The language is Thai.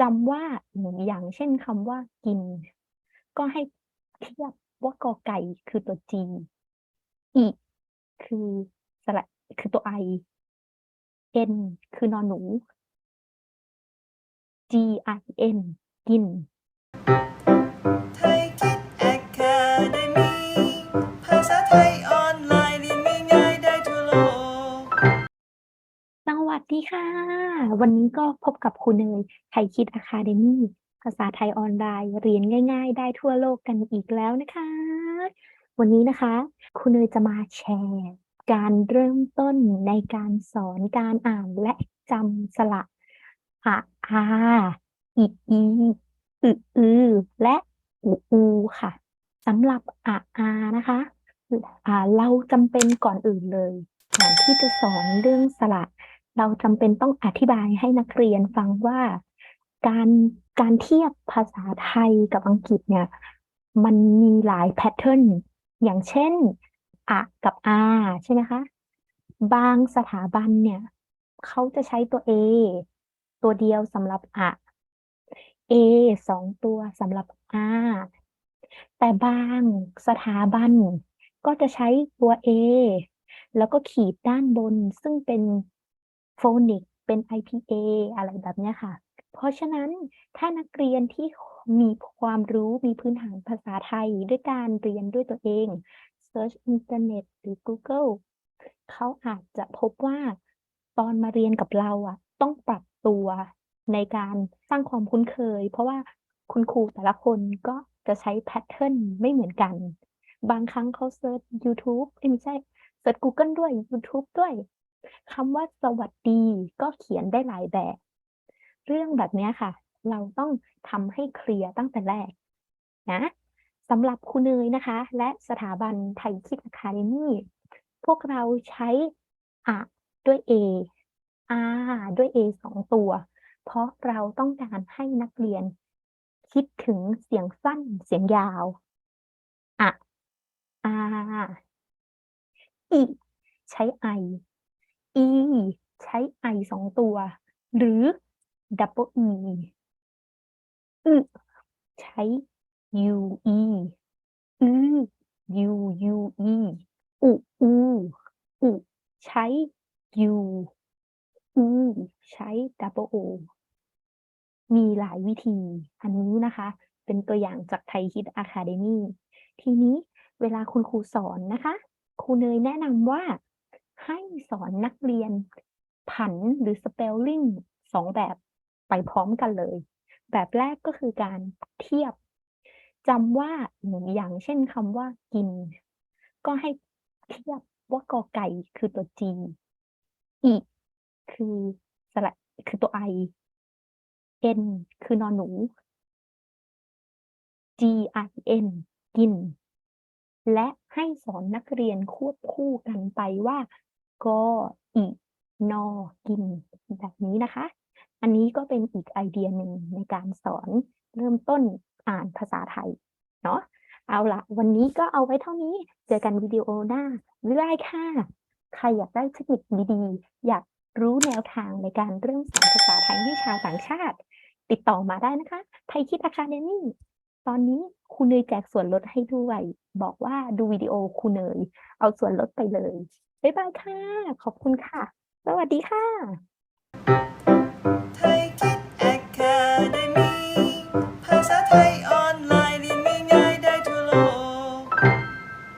จำว่าอย่างเช่นคำว่ากิน ก็ให้เทียบว่ากอไก่คือตัว G อิคือสระคือตัว I N คือนอหนู G-I-N กินไทยคิดแอคาเดมีภาษาไทยออนไลน์เรียนง่ายๆได้ทั่วโลก สวัสดีค่ะ วันนี้ก็พบกับครูเนยไทยคิดอะคาเดมีภาษาไทยออนไลน์เรียนง่าย ๆ ได้ทั่วโลกกันอีกแล้วนะคะ วันนี้นะคะครูเนยจะมาแชร์ การเริ่มต้นในการสอนการอ่านและจำสระอะอาอิอีอึอือและอูอูค่ะสำหรับอะอานะคะอ่าเราจำเป็นก่อนอื่นเลยก่อนที่จะสอนเรื่องสระ เราจำเป็นต้องอธิบายให้นักเรียนฟังว่าการการเทียบภาษาไทยกับอังกฤษเนี่ย มันมีหลายแพทเทิร์นอย่างเช่นอะกับอาใช่ไหมคะ บางสถาบันเนี่ย เขาจะใช้ตัว A ตัวเดียวสำหรับอะ A สองตัวสำหรับ A แต่บางสถาบันก็จะใช้ตัว A แล้วก็ขีดด้านบนซึ่งเป็น โฟนิกเป็น IPA อะไรแบบเนี้ยค่ะ เพราะฉะนั้นถ้านักเรียนที่มีความรู้มีพื้นฐานภาษาไทยด้วยการเรียนด้วยตัวเอง Search อินเทอร์เน็ตหรือ Google เขาอาจจะพบว่าตอนมาเรียนกับเราอะ ต้องปรับตัวในการสร้างความคุ้นเคย เพราะว่าคุณครูแต่ละคนก็จะใช้แพทเทิร์นไม่เหมือนกัน บางครั้งเขาเซิร์ช YouTube ไม่ใช่เซิร์ช Google ด้วย YouTube ด้วย คำว่าสวัสดีก็เขียนได้หลายแบบ เรื่องแบบนี้ค่ะ เราต้องทำให้เคลียร์ตั้งแต่แรกนะสำหรับครูเนยนะคะ และสถาบันไทยคิดอะคาเดมี่พวกเราใช้อะด้วย A อาด้วย A สองตัว เพราะเราต้องการให้นักเรียน คิดถึงเสียงสั้นเสียงยาวอะอาอิใช้ I อี ใช้ I สองตัว หรือ double E อึใช้ U E อือ U U E อุอูอุใช้ U อูใช้ double O มีหลายวิธี อันนี้นะคะ เป็นตัวอย่างจากไทยคิดอะคาเดมีทีนี้เวลาคุณครูสอนนะคะ ครูเนยแนะนำว่า ให้สอนนักเรียน ผันหรือ spelling สองแบบไปพร้อมกันเลย แบบแรกก็คือการเทียบจำว่าอย่างเช่นคำว่ากิน ก็ให้เทียบว่ากอไก่คือตัว G อิคือสระคือตัว I N คือนอนหนู G I N กิน และให้สอนนักเรียนควบคู่กันไปว่า กออินอกินแบบนี้นะคะ อันนี้ก็เป็นอีกไอเดียหนึ่งในการสอนเริ่มต้นอ่านภาษาไทยเนาะเอาละวันนี้ก็เอาไว้เท่านี้เจอกันวิดีโอหน้าบ๊ายบายค่ะ ใครอยากได้เทคนิคดีๆ อยากรู้แนวทางในการเริ่มสอนภาษาไทยให้ชาวต่างชาติ ติดต่อมาได้นะคะ ไทยคิดอะคาเดมี่ ตอนนี้คุณเนยแจกส่วนลดให้ด้วย บอกว่าดูวิดีโอคุณเนย เอาส่วนลดไปเลย บ๊ายบายค่ะ ขอบคุณค่ะ สวัสดีค่ะ